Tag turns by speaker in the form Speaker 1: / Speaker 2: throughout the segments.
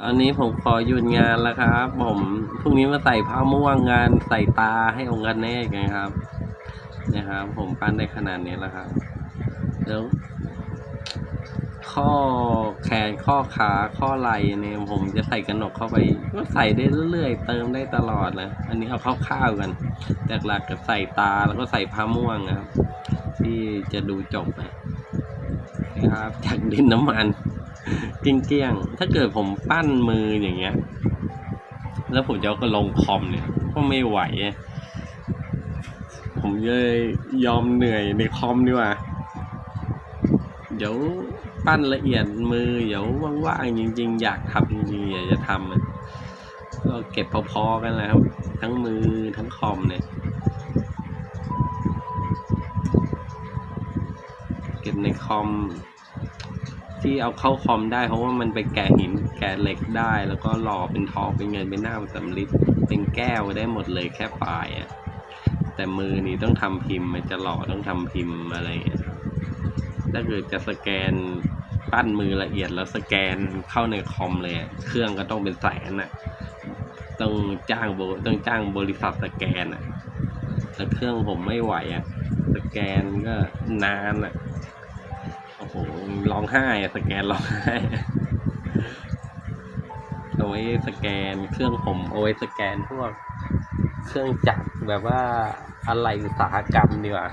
Speaker 1: ตอนนี้ผมขอหยุดงานแล้วครับ ผมพรุ่งนี้มาใส่ผ้าม่วงงานใส่ตาให้องค์กันแน่กันครับนี่ยครับ ผมปั้นได้ขนาดนี้แล้วครับแล้วข้อแขนข้อขาข้อไหล่เนี่ยผมจะใส่กระหนกเข้าไป ก็ใส่ได้เรื่อยๆเติมได้ตลอดนะอันนี้เอาคร่าวๆกันแต่หลักๆก็ใส่ตาแล้วก็ใส่ผ้าม่วงนะครับ ที่จะดูจบนะครับจากดินน้ำมัน เกลี้ยงๆ ถ้าเกิดผมปั้นมืออย่างเงี้ย แล้วผมจะเอาก็ลงคอมเนี่ย ก็ไม่ไหว ผมเลยยอมเหนื่อยในคอมดีกว่า เดี๋ยวปั้นละเอียดมือ เดี๋ยวว่างๆ จริง ๆ อยากทำจริงๆอยากจะทำก็เก็บพอๆกันแหล้ว ทั้งมือทั้งคอมเนี่ยเก็บในคอม ที่เอาเข้าคอมได้เพราะว่ามันไปแกะหินแกะเหล็กได้ แล้วก็หล่อเป็นทองเป็นเงินเป็นหน้าเป็นสำลิดเป็นแก้วได้หมดเลยแค่ปลายอะแต่มือนี้ต้องทำพิมพ์มันจะหล่อต้องทำพิมพ์อะไรอย่างเงี้ยถ้าเกิดจะสแกนปั้นมือละเอียดแล้วสแกนเข้าในคอมเลย เครื่องก็ต้องเป็นแสนอะต้องจ้างโบต้องจ้างบริษัทสแกนอะแต่เครื่องผมไม่ไหวอะสแกนก็นานอะ โหร้องไห้สแกนร้องไห้อะเอาไว้สแกนเครื่องผมเอาไว้สแกนพวกเครื่องจักรแบบว่าอะไรอุตสาหกรรมดีกว่า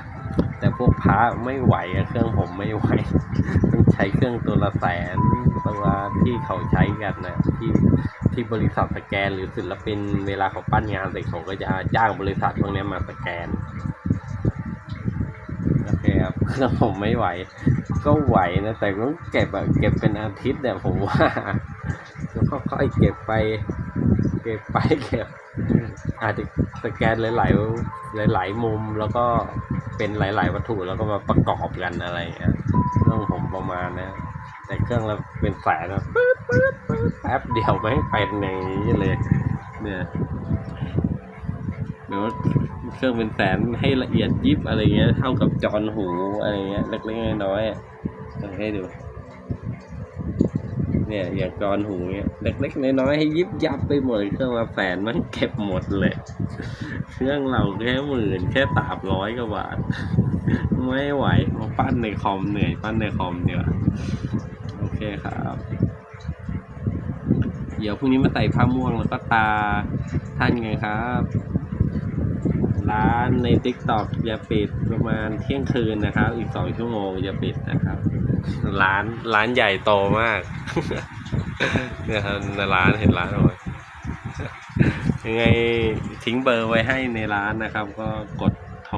Speaker 1: แต่พวกพระไม่ไหวอะเครื่องผมไม่ไหวต้องใช้เครื่องตัวละแสนตัวที่เขาใช้กันนะที่ที่บริษัทสแกนหรือศิลปินเวลาเขาปั้นงานเสร็จเขาก็จะจ้างบริษัทพวกนี้มาสแกน โอเคครับต้องผมไม่ไหว ก็ไหวนะแต่ต้องเก็บอะเก็บเป็นอาทิตย์เนี่ยผมว่าแล้วค่อยๆเก็บไป เก็บไปเก็บ อาจจะสแกนหลาย ๆ หลาย ๆ มุมแล้วก็เป็นหลาย ๆ วัตถุแล้วก็มาประกอบกันอะไรอย่างเงี้ยเครื่องผมประมาณนะแต่เครื่องเราเป็นแสนนะแป๊บเดียวไม่เป็นอย่างนี้เลย เนี่ย เดี๋ยวเครื่องเป็นแสนให้ละเอียดยิบอะไรเงี้ยเท่ากับจอนหูอะไรเงี้ยเล็กๆน้อยๆอะเอาให้ดู เนี่ยอย่างจอนหูเนี่ยเล็กๆน้อยๆให้ยิบยับไปหมดเครื่องละแสนมันเก็บหมดเลย เครื่องเราแค่หมื่นแค่สามร้อยกว่าบาทไม่ไหวมาปั้นในคอมเหนื่อยปั้นในคอมเดียวโอเคครับเดี๋ยวพรุ่งนี้มาใส่ผ้าม่วงแล้วก็ตาท่านไงครับ ร้านใน t ิ k t o k จะปิดประมาณเที่ยงคืนนะครับ อีกสองชั่วโมงจะปิดนะครับ ร้านร้านใหญ่โตมากเนี่ยครับในร้านเห็นร้านไหมยังไงทิ้งเบอร์ไว้ให้ในร้านนะครับ ก็กดโทร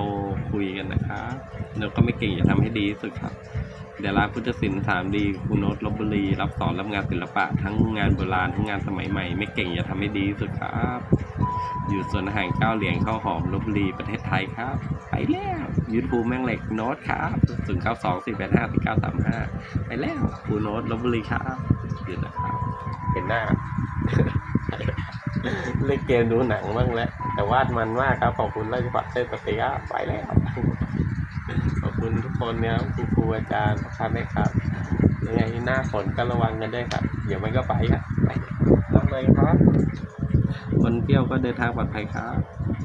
Speaker 1: คุยกันนะครับเราก็ไม่เก่งอย่าทำให้ดีที่สุดครับเดี๋ยวร้าพุทธศิลป์สามดีคุณโนตลบบุรี รับสอนรับงานศิลปะ ทั้งงานโบราณทั้งงานสมัยใหม่ ไม่เก่งอย่าทำให้ดีที่สุดครับ อยู่ส่วนอาหารเก้าเหลียงข้าวหอมลบบุรีประเทศไทยครับ ไปแล้วยูทูบแม่งเหล็กโน้ตครับศูนย์เก้าสองสี่แปดห้าสี่เก้าสามห้าไปแล้วครูโน้ตลบบุรีครับยุดนะครับ เห็นหน้าเล่นเกมดูหนังบ้างแล้วแต่วาดมันมากครับขอบคุณราชบัตรเต้นปฏิยาไปแล้วขอบคุณทุกคนนะครับคุณครูอาจารย์ทุกท่านนะครับยังไงหน้าฝนก็ระวังกันด้วยครับเดี๋ยวมันก็ไปครับไปรับเลยครับ คนเที่ยวก็เดินทางปลอดภัยครับ